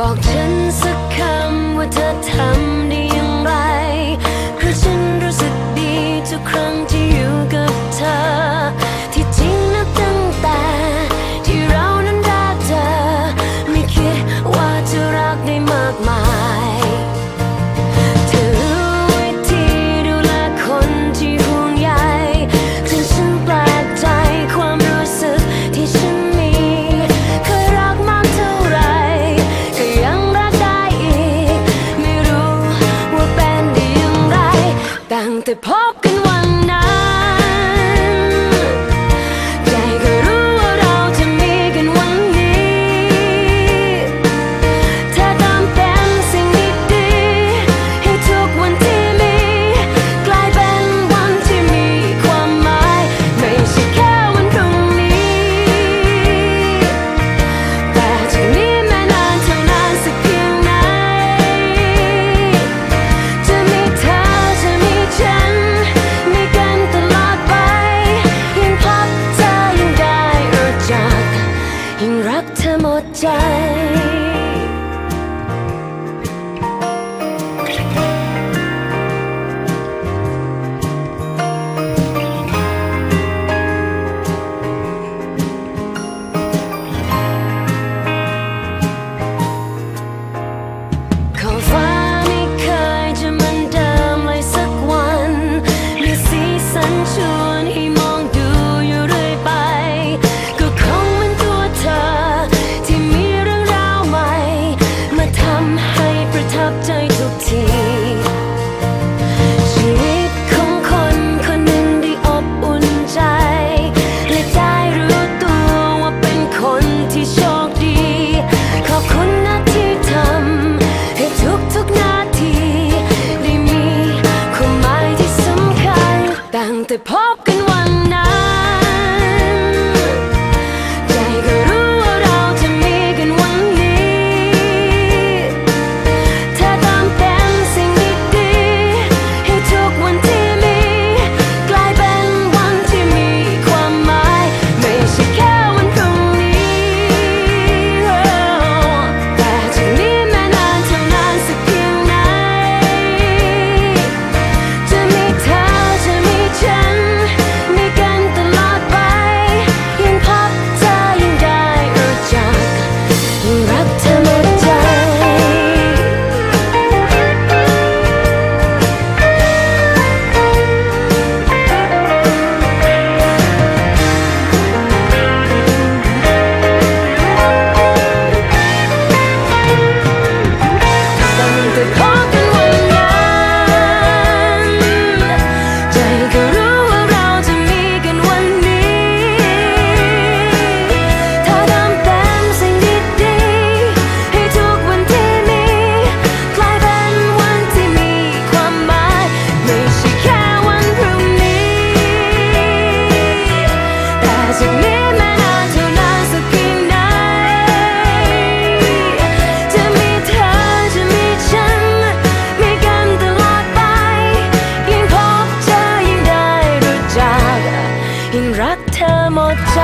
บอกฉันสักคำว่าเธอทำได้อย่างไรเพราะฉัน the pop 家 ยิ่งรักเธอหมดใจ